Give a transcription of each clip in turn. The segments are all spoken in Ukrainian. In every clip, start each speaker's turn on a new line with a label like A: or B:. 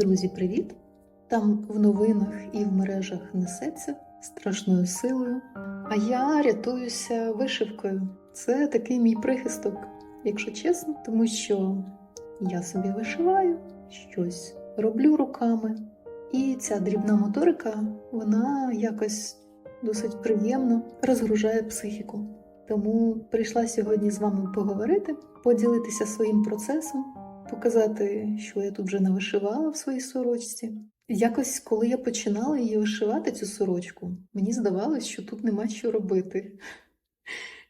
A: Друзі, привіт! Там в новинах і в мережах несеться страшною силою. А я рятуюся вишивкою. Це такий мій прихисток, якщо чесно, тому що я собі вишиваю щось, роблю руками. І ця дрібна моторика, вона якось досить приємно розгружає психіку. Тому прийшла сьогодні з вами поговорити, поділитися своїм процесом, показати, що я тут вже навишивала в своїй сорочці. Якось, коли я починала її вишивати, цю сорочку, мені здавалось, що тут нема що робити.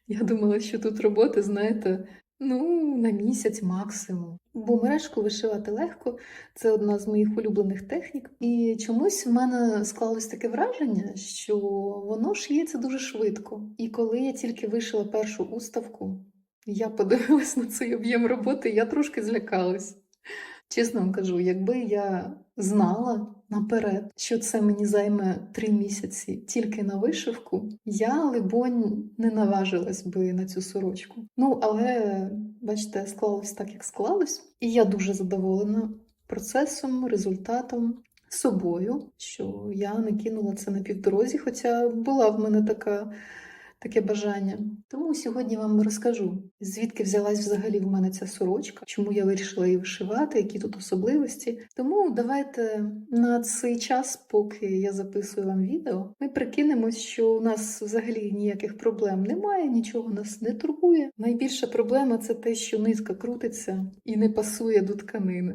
A: Я думала, що тут роботи, знаєте, ну, на місяць максимум. Бо мережку вишивати легко, це одна з моїх улюблених технік. І чомусь в мене склалось таке враження, що воно шиється дуже швидко. І коли я тільки вишила першу уставку, я подивилась на цей об'єм роботи, я трошки злякалась. Чесно вам кажу, якби я знала наперед, що це мені займе три місяці тільки на вишивку, я, либонь, не наважилась би на цю сорочку. Ну, але, бачите, склалось так, як склалось. І я дуже задоволена процесом, результатом, собою, що я не кинула це на півдорозі, хоча була в мене така. Таке бажання. Тому сьогодні вам розкажу, звідки взялась взагалі в мене ця сорочка, чому я вирішила її вишивати, які тут особливості. Тому давайте на цей час, поки я записую вам відео, ми прикинемось, що у нас взагалі ніяких проблем немає, нічого нас не турбує. Найбільша проблема це те, що нитка крутиться і не пасує до тканини.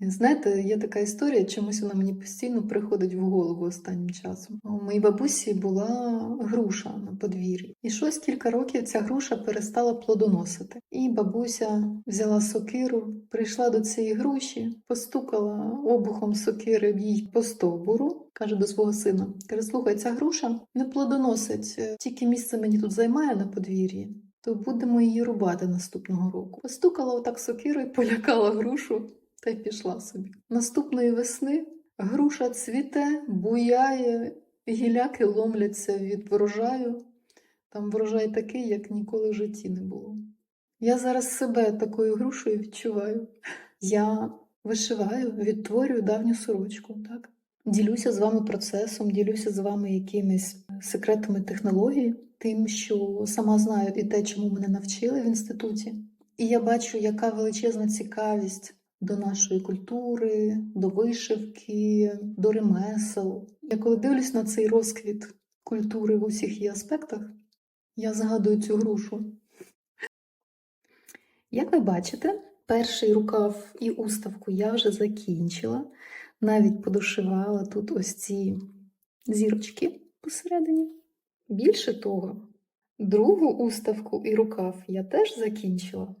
A: Знаєте, є така історія, чомусь вона мені постійно приходить в голову останнім часом. У моїй бабусі була груша на подвір'ї, і щось кілька років ця груша перестала плодоносити. І бабуся взяла сокиру, прийшла до цієї груші, постукала обухом сокири в їй по стовбуру. Каже до свого сина: каже: слухай, ця груша не плодоносить, тільки місце мені тут займає на подвір'ї. То будемо її рубати наступного року. Постукала отак сокирою, полякала грушу та й пішла собі. Наступної весни груша цвіте, буяє, гіляки ломляться від врожаю. Там врожай такий, як ніколи в житті не було. Я зараз себе такою грушею відчуваю. Я вишиваю, відтворюю давню сорочку. так? Ділюся з вами процесом, ділюся з вами якимись секретами технології, тим, що сама знаю і те, чому мене навчили в інституті. І я бачу, яка величезна цікавість до нашої культури, до вишивки, до ремесел. Я коли дивлюсь на цей розквіт культури в усіх її аспектах, я згадую цю грушу. Як ви бачите, перший рукав і уставку я вже закінчила, навіть подошивала тут ось ці зірочки посередині. Більше того, другу уставку і рукав я теж закінчила.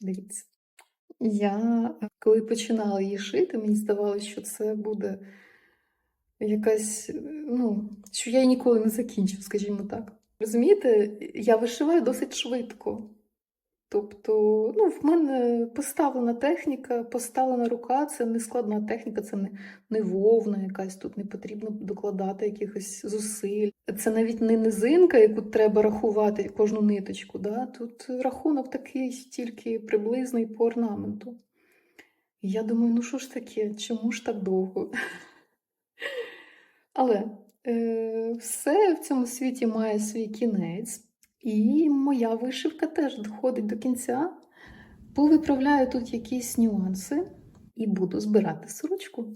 A: Дивіться. Я, коли починала її шити, мені здавалося, що це буде якась, ну, що я її ніколи не закінчу, скажімо так. Розумієте, я вишиваю досить швидко. Тобто, ну, в мене поставлена техніка, поставлена рука це не складна техніка, це не, не вовна якась, тут не потрібно докладати якихось зусиль. Це навіть не низинка, яку треба рахувати кожну ниточку. Да? Тут рахунок такий тільки приблизний по орнаменту. Я думаю, ну що ж таке, чому ж так довго? Але е, все в цьому світі має свій кінець. І моя вишивка теж доходить до кінця. Повиправляю тут якісь нюанси і буду збирати сорочку.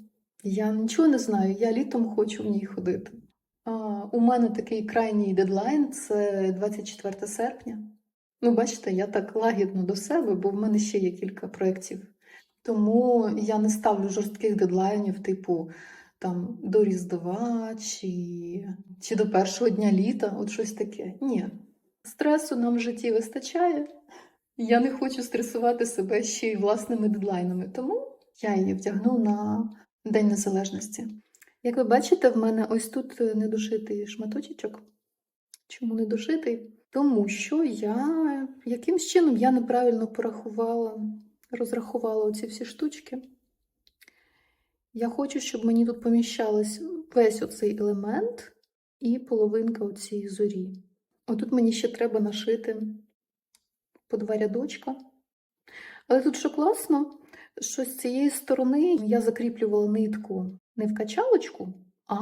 A: Я нічого не знаю, я літом хочу в ній ходити. А, У мене такий крайній дедлайн це 24 серпня. Ну, бачите, я так лагідно до себе, бо в мене ще є кілька проєктів. Тому я не ставлю жорстких дедлайнів, типу там до Різдва чи, чи до першого дня літа, от щось таке. Ні. Стресу нам в житті вистачає. Я не хочу стресувати себе ще й власними дедлайнами, тому я її вдягну на День Незалежності. Як ви бачите, в мене ось тут недошитий шматочок. Чому недошитий? Тому що я якимсь чином я неправильно порахувала, розрахувала оці всі штучки. Я хочу, щоб мені тут поміщалось весь оцей елемент і половинка оцієї зорі. Отут мені ще треба нашити по два рядочка. Але тут що класно, що з цієї сторони я закріплювала нитку не в качалочку, а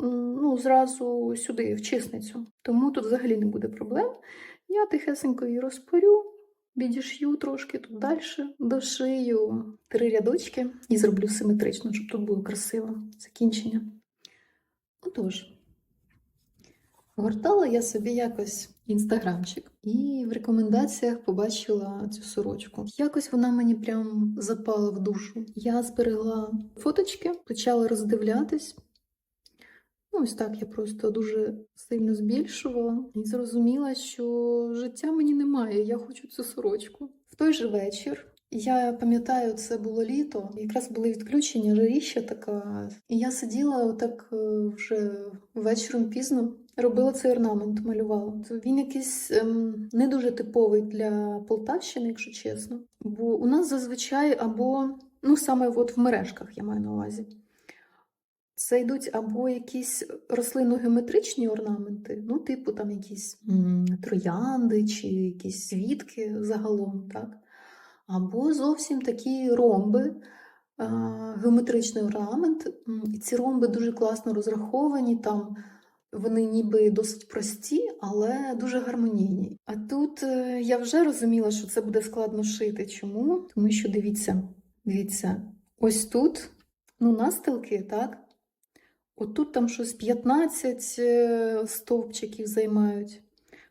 A: ну, зразу сюди, в чисницю. Тому тут взагалі не буде проблем. Я тихесенько її розпорю, відішью трошки тут далі, дошию три рядочки і зроблю симетрично, щоб тут було красиво закінчення. Отож, гортала я собі якось інстаграмчик і в рекомендаціях побачила цю сорочку. Якось вона мені прям запала в душу. Я зберегла фоточки, почала роздивлятись. Ну, ось так я просто дуже сильно збільшувала і зрозуміла, що життя мені немає, я хочу цю сорочку. В той же вечір я пам'ятаю, це було літо, якраз були відключення, жаріща така. І я сиділа отак е, вже вечором пізно, робила цей орнамент, малювала. Він якийсь ем, не дуже типовий для Полтавщини, якщо чесно. Бо у нас зазвичай або, ну саме от в мережках я маю на увазі. Це йдуть або якісь рослинно-геометричні орнаменти, ну, типу там якісь троянди чи якісь світки загалом, так? Або зовсім такі ромби, геометричний орнамент. І ці ромби дуже класно розраховані, там вони ніби досить прості, але дуже гармонійні. А тут е, я вже розуміла, що це буде складно шити. Чому? Тому що дивіться, дивіться, ось тут ну, настилки, так? Отут там щось 15 е, стовпчиків займають.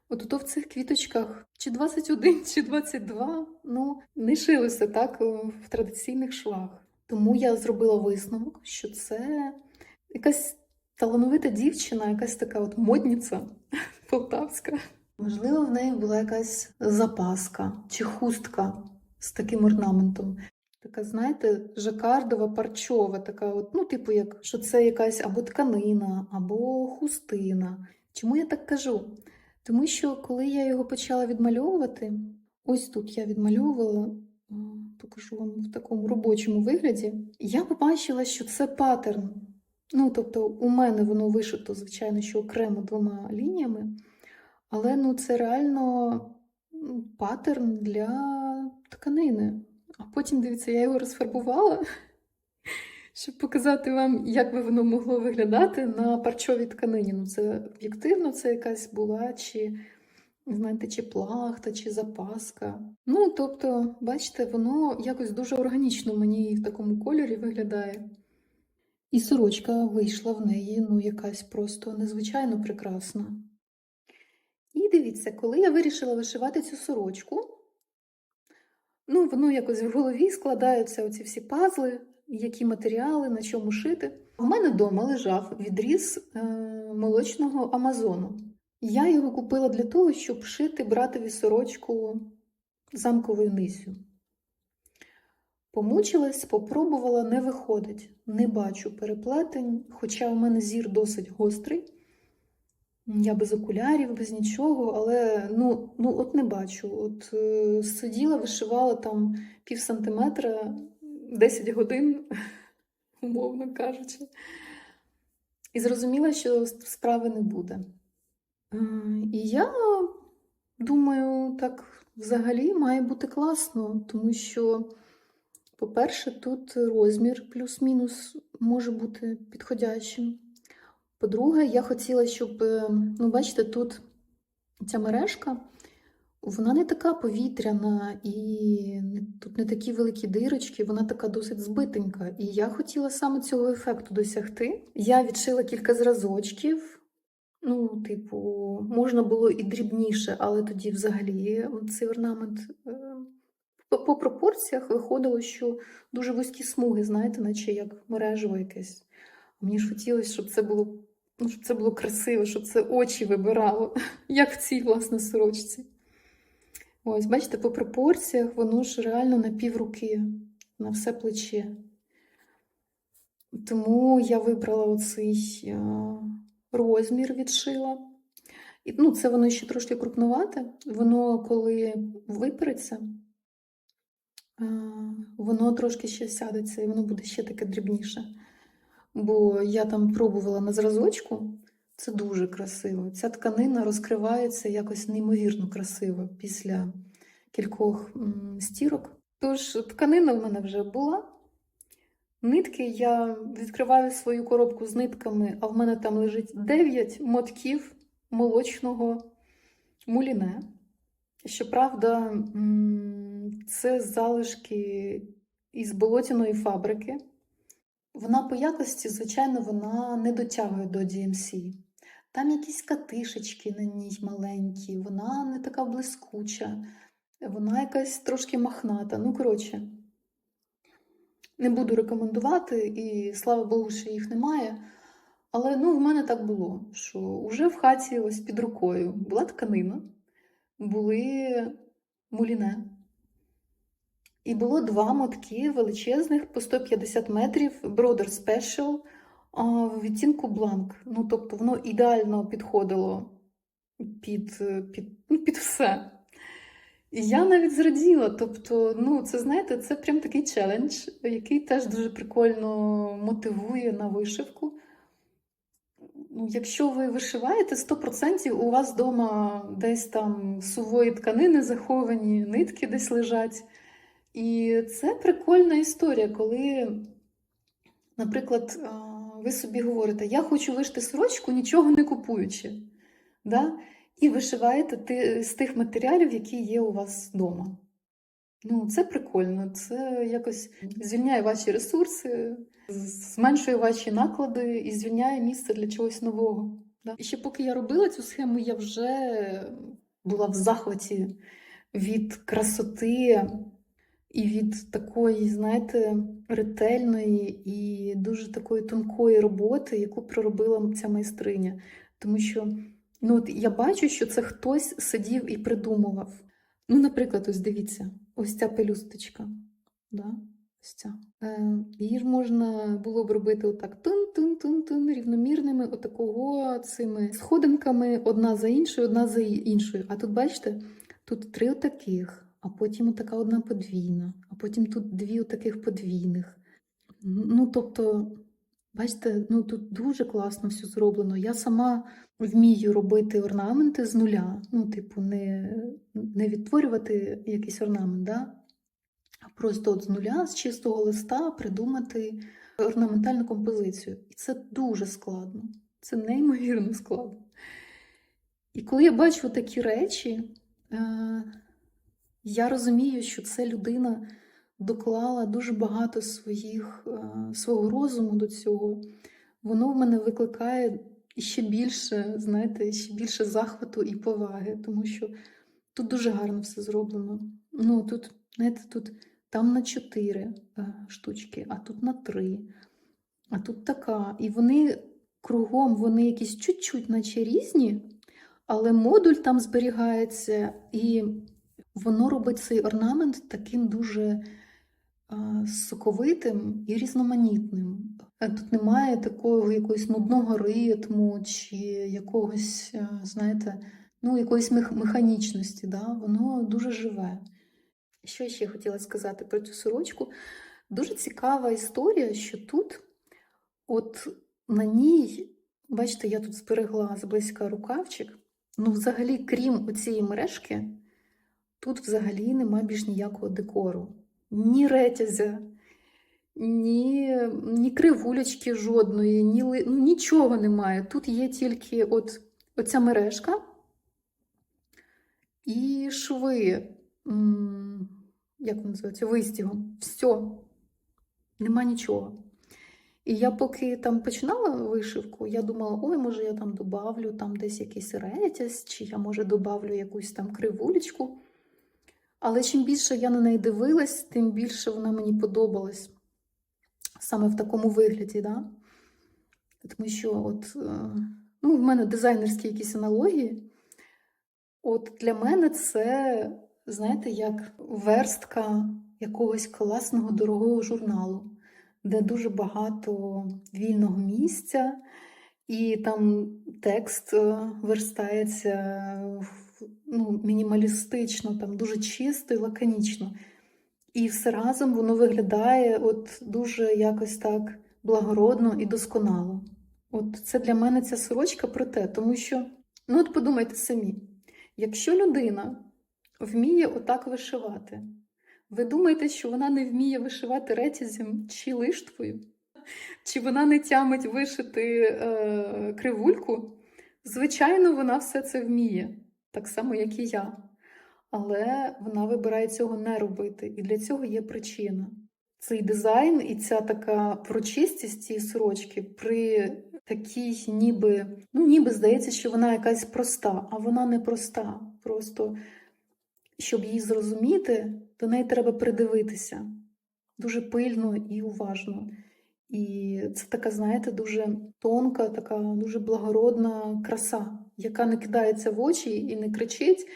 A: От ото в цих квіточках чи 21, чи 22, ну, не шилося так е, в традиційних швах. Тому я зробила висновок, що це якась талановита дівчина, якась така от модниця полтавська. Можливо, в неї була якась запаска чи хустка з таким орнаментом. Така, знаєте, жакардова, парчова, така, от, ну, типу, як що це якась або тканина, або хустина. Чому я так кажу? Тому що коли я його почала відмальовувати, ось тут я відмальовувала, покажу вам в такому робочому вигляді, я побачила, що це паттерн. Ну, тобто, у мене воно вишито, звичайно, що окремо двома лініями, але ну, це реально паттерн для тканини. А потім, дивіться, я його розфарбувала, щоб показати вам, як би воно могло виглядати на парчовій тканині. Ну, це об'єктивно, це якась була, чи, знаєте, чи плахта, чи запаска. Ну, тобто, бачите, воно якось дуже органічно мені в такому кольорі виглядає. І сорочка вийшла в неї, ну, якась просто незвичайно прекрасна. І дивіться, коли я вирішила вишивати цю сорочку, Ну, воно якось в голові складаються оці всі пазли, які матеріали, на чому шити. У мене вдома лежав відріз е, молочного Амазону. Я його купила для того, щоб шити братові сорочку замковою низю. Помучилась, попробувала, не виходить. Не бачу переплетень, хоча у мене зір досить гострий. Я без окулярів, без нічого, але ну, ну от не бачу. От е, сиділа, вишивала там пів сантиметра 10 годин, умовно кажучи, і зрозуміла, що справи не буде. Е, І я думаю, так взагалі має бути класно, тому що, по-перше, тут розмір плюс-мінус може бути підходящим. По-друге, я хотіла, щоб, е, ну, бачите, тут ця мережка, вона не така повітряна і тут не такі великі дирочки, вона така досить збитенька. І я хотіла саме цього ефекту досягти. Я відшила кілька зразочків. Ну, типу, можна було і дрібніше, але тоді взагалі цей орнамент е, по, по пропорціях виходило, що дуже вузькі смуги, знаєте, наче як мережево якесь. Мені ж хотілося, щоб це було, ну, щоб це було красиво, щоб це очі вибирало, як в цій власне сорочці. Ось, бачите, по пропорціях воно ж реально на півруки, на все плече. Тому я вибрала оцей е, розмір, відшила. І, ну, це воно ще трошки крупнувате. Воно, коли випереться, воно трошки ще сядеться, і воно буде ще таке дрібніше. Бо я там пробувала на зразочку, це дуже красиво. Ця тканина розкривається якось неймовірно красиво після кількох стірок. Тож, тканина в мене вже була. Нитки я відкриваю свою коробку з нитками, а в мене там лежить 9 мотків молочного муліне. Щоправда, це залишки із болотяної фабрики. Вона по якості, звичайно, вона не дотягує до DMC. Там якісь катишечки на ній маленькі, вона не така блискуча, вона якась трошки махната. Ну, коротше, не буду рекомендувати, і слава Богу, що їх немає. Але ну, в мене так було, що вже в хаті ось під рукою була тканина, були муліне. І було два мотки величезних по 150 метрів Brother Special в відтінку бланк. Ну, тобто воно ідеально підходило під, під, ну, під все. І я навіть зраділа. Тобто, ну, це знаєте, це прям такий челендж, який теж дуже прикольно мотивує на вишивку. Ну, якщо ви вишиваєте, 100% у вас вдома десь там сувої тканини заховані, нитки десь лежать. І це прикольна історія, коли, наприклад, ви собі говорите, я хочу вишити сорочку, нічого не купуючи. Да? І вишиваєте з тих матеріалів, які є у вас вдома. Ну, це прикольно, це якось звільняє ваші ресурси, зменшує ваші наклади і звільняє місце для чогось нового. Да? І ще поки я робила цю схему, я вже була в захваті від красоти і від такої, знаєте, ретельної і дуже такої тонкої роботи, яку проробила ця майстриня. Тому що ну, от я бачу, що це хтось сидів і придумував. Ну, наприклад, ось дивіться, ось ця пелюсточка. Да? Ось ця. Е, її ж можна було б робити отак тун-тун-тун-тун, рівномірними, отакого цими сходинками, одна за іншою, одна за іншою. А тут, бачите, тут три отаких, а потім отака одна подвійна, а потім тут дві отаких подвійних. Ну, тобто, бачите, ну тут дуже класно все зроблено. Я сама вмію робити орнаменти з нуля. Ну, типу, не, не відтворювати якийсь орнамент, да? а просто от з нуля, з чистого листа придумати орнаментальну композицію. І це дуже складно. Це неймовірно складно. І коли я бачу такі речі, е, я розумію, що це людина доклала дуже багато своїх, е, свого розуму до цього. Воно в мене викликає ще більше, знаєте, ще більше захвату і поваги, тому що тут дуже гарно все зроблено. Ну, тут, знаєте, тут там на чотири е, штучки, а тут на три, а тут така. І вони кругом, вони якісь чуть-чуть, наче різні, але модуль там зберігається, і воно робить цей орнамент таким дуже соковитим і різноманітним. Е, Тут немає такого якогось нудного ритму чи якогось, е, знаєте, ну, якоїсь механічності. Да? Воно дуже живе. Що ще хотіла сказати про цю сорочку? Дуже цікава історія, що тут, от на ній, бачите, я тут зберегла зблизька рукавчик. Ну, взагалі, крім оцієї мережки, тут взагалі нема більш ніякого декору. Ні ретязя, ні, ні кривулечки жодної, ні, ну, нічого немає. Тут є тільки от, оця мережка і шви. Як вони називаються? Вистігом. Все. Нема нічого. І я поки там починала вишивку, я думала, ой, може я там добавлю там десь якийсь ретязь, чи я може добавлю якусь там кривулечку. Але чим більше я на неї дивилась, тим більше вона мені подобалась саме в такому вигляді. Да? Тому що от, е, ну, в мене дизайнерські якісь аналогії. От для мене це, знаєте, як верстка якогось класного дорогого журналу, де дуже багато вільного місця, і там текст е, верстається в- ну, мінімалістично, там дуже чисто і лаконічно. І все разом воно виглядає от дуже якось так благородно і досконало. От це для мене ця сорочка про те, тому що, ну от подумайте самі, якщо людина вміє отак вишивати, Ви думаєте, що вона не вміє вишивати ретязем чи лиштвою? Чи вона не тямить вишити е, кривульку? Звичайно, вона все це вміє, так само, як і я. Але вона вибирає цього не робити, і для цього є причина. Цей дизайн і ця така прочистість цієї сорочки при такій, ніби, ну ніби здається, що вона якась проста, а вона не проста. Просто щоб її зрозуміти, до неї треба придивитися дуже пильно і уважно. І це така, знаєте, дуже тонка, така дуже благородна краса, яка не кидається в очі і не кричить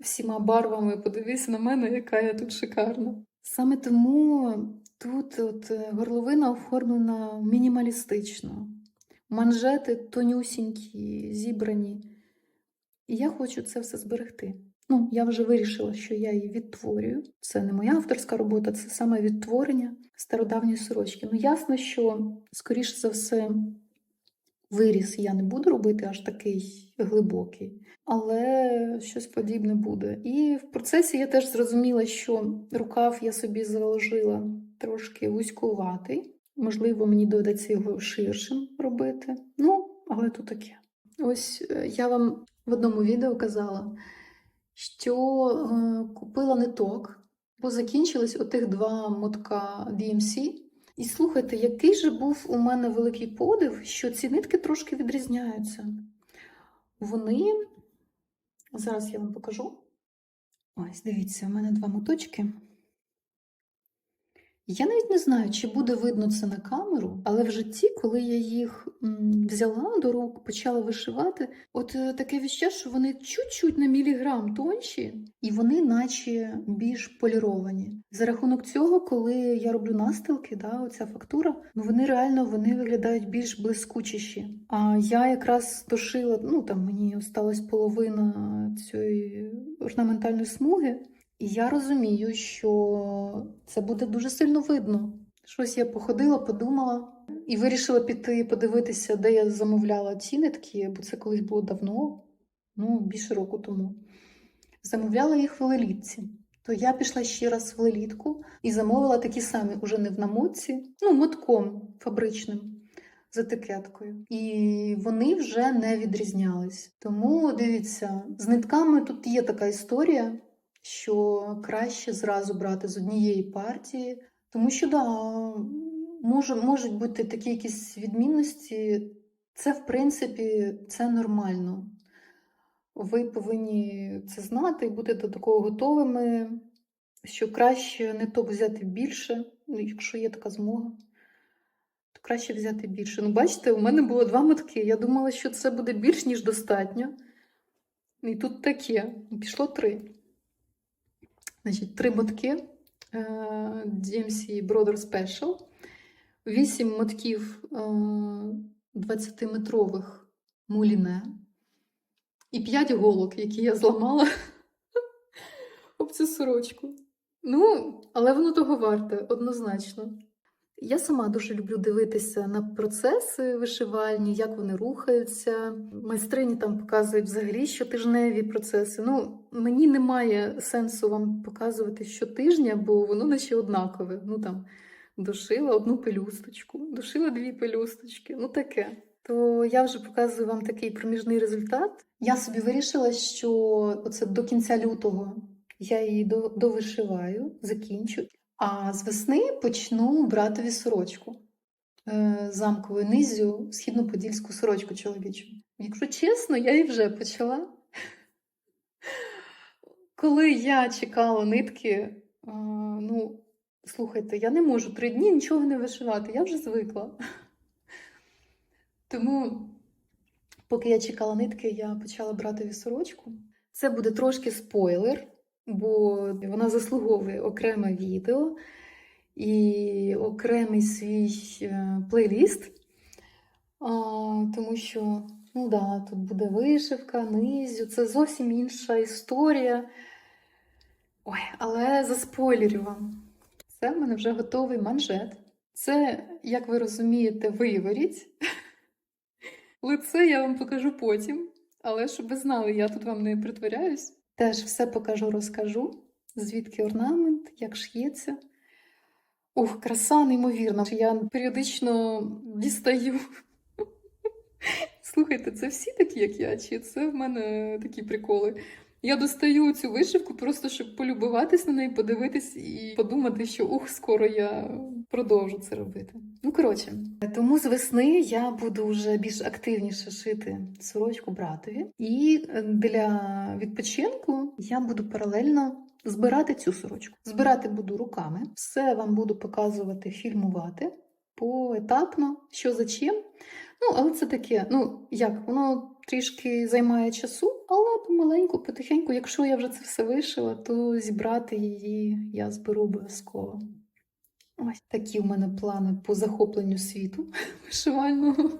A: всіма барвами. Подивись на мене, яка я тут шикарна. Саме тому тут от е, горловина оформлена мінімалістично, манжети тонюсінькі, зібрані. І я хочу це все зберегти. Ну, я вже вирішила, що я її відтворюю. Це не моя авторська робота, це саме відтворення стародавньої сорочки. Ну, ясно, що, скоріше за все, виріс я не буду робити аж такий глибокий, але щось подібне буде. І в процесі я теж зрозуміла, що рукав я собі заложила трошки вузькуватий. Можливо, мені доведеться його ширшим робити. Ну, але то таке. Ось е, я вам в одному відео казала, що е, купила ниток, бо закінчились отих два мотка DMC. І слухайте, який же був у мене великий подив, що ці нитки трошки відрізняються. Вони, зараз я вам покажу. Ось, дивіться, у мене два моточки. Я навіть не знаю, чи буде видно це на камеру, але в житті, коли я їх взяла до рук, почала вишивати, от е, таке відчуття, що вони чуть-чуть на міліграм тонші, і вони наче більш поліровані. За рахунок цього, коли я роблю настилки, да, оця фактура, ну вони реально вони виглядають більш блискучіші. А я якраз дошила, ну там мені осталась половина цієї орнаментальної смуги. І я розумію, що це буде дуже сильно видно. Щось я походила, подумала і вирішила піти подивитися, де я замовляла ці нитки, бо це колись було давно, ну, більше року тому. Замовляла їх в лелітці. То я пішла ще раз в лелітку і замовила такі самі, уже не в намотці, ну, мотком фабричним з етикеткою. І вони вже не відрізнялись. Тому дивіться, з нитками тут є така історія що краще зразу брати з однієї партії, тому що да, може, можуть бути такі якісь відмінності. Це, в принципі, це нормально. Ви повинні це знати і бути до такого готовими, що краще не то взяти більше, ну, якщо є така змога, то краще взяти більше. Ну, бачите, у мене було два мотки. Я думала, що це буде більш ніж достатньо. І тут таке, пішло три. Значить, три мотки е, DMC Brother Special, 8 мотків 20-метрових муліне і 5 голок, які я зламала об цю сорочку. Ну, але воно того варте, однозначно. Я сама дуже люблю дивитися на процеси вишивальні, як вони рухаються. Майстрині там показують взагалі щотижневі процеси. Ну, мені немає сенсу вам показувати щотижня, бо воно наче однакове. Ну там дошила одну пелюсточку, дошила дві пелюсточки, ну таке. То я вже показую вам такий проміжний результат. Я собі вирішила, що оце до кінця лютого я її довишиваю, закінчу. А з весни почну братові сорочку е, замковою низю, східно-подільську сорочку чоловічу. Якщо чесно, я її вже почала. Коли я чекала нитки, ну, слухайте, я не можу три дні нічого не вишивати, я вже звикла. Тому, поки я чекала нитки, я почала братові сорочку. Це буде трошки спойлер бо вона заслуговує окреме відео і окремий свій е, плейліст, тому що ну да, тут буде вишивка, низю, це зовсім інша історія. Ой, але заспойлерю вам. Це в мене вже готовий манжет. Це, як ви розумієте, виворіть. Лице я вам покажу потім. Але щоб ви знали, я тут вам не притворяюсь. Теж все покажу, розкажу. звідки орнамент, як ш'ється. Ух, краса неймовірна. Я періодично дістаю. Слухайте, це всі такі, як я, чи це в мене такі приколи? Я достаю цю вишивку просто щоб полюбуватись на неї, подивитись і подумати, що ух, скоро я продовжу це робити. Ну коротше, тому з весни я буду вже більш активніше шити сорочку братові, і е, для відпочинку я буду паралельно збирати цю сорочку. Збирати буду руками, все вам буду показувати, фільмувати поетапно, що за чим. Ну, але це таке, ну як, воно трішки займає часу, але помаленьку, потихеньку, якщо я вже це все вишила, то зібрати її я зберу обов'язково. Ось такі в мене плани по захопленню світу вишивального.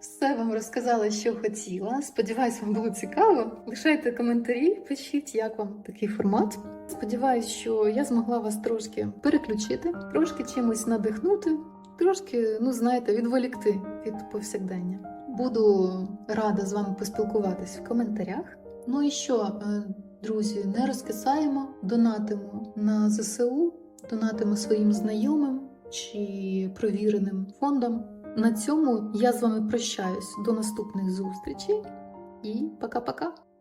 A: Все вам розказала, що хотіла. Сподіваюсь, вам було цікаво. Лишайте коментарі, пишіть, як вам такий формат. Сподіваюсь, що я змогла вас трошки переключити, трошки чимось надихнути, трошки, ну знаєте, відволікти від повсякдення. Буду рада з вами поспілкуватись в коментарях. Ну і що, е, друзі, не розкисаємо, донатимо на ЗСУ, донатимо своїм знайомим чи провіреним фондам. На цьому я з вами прощаюсь до наступних зустрічей і пока-пока!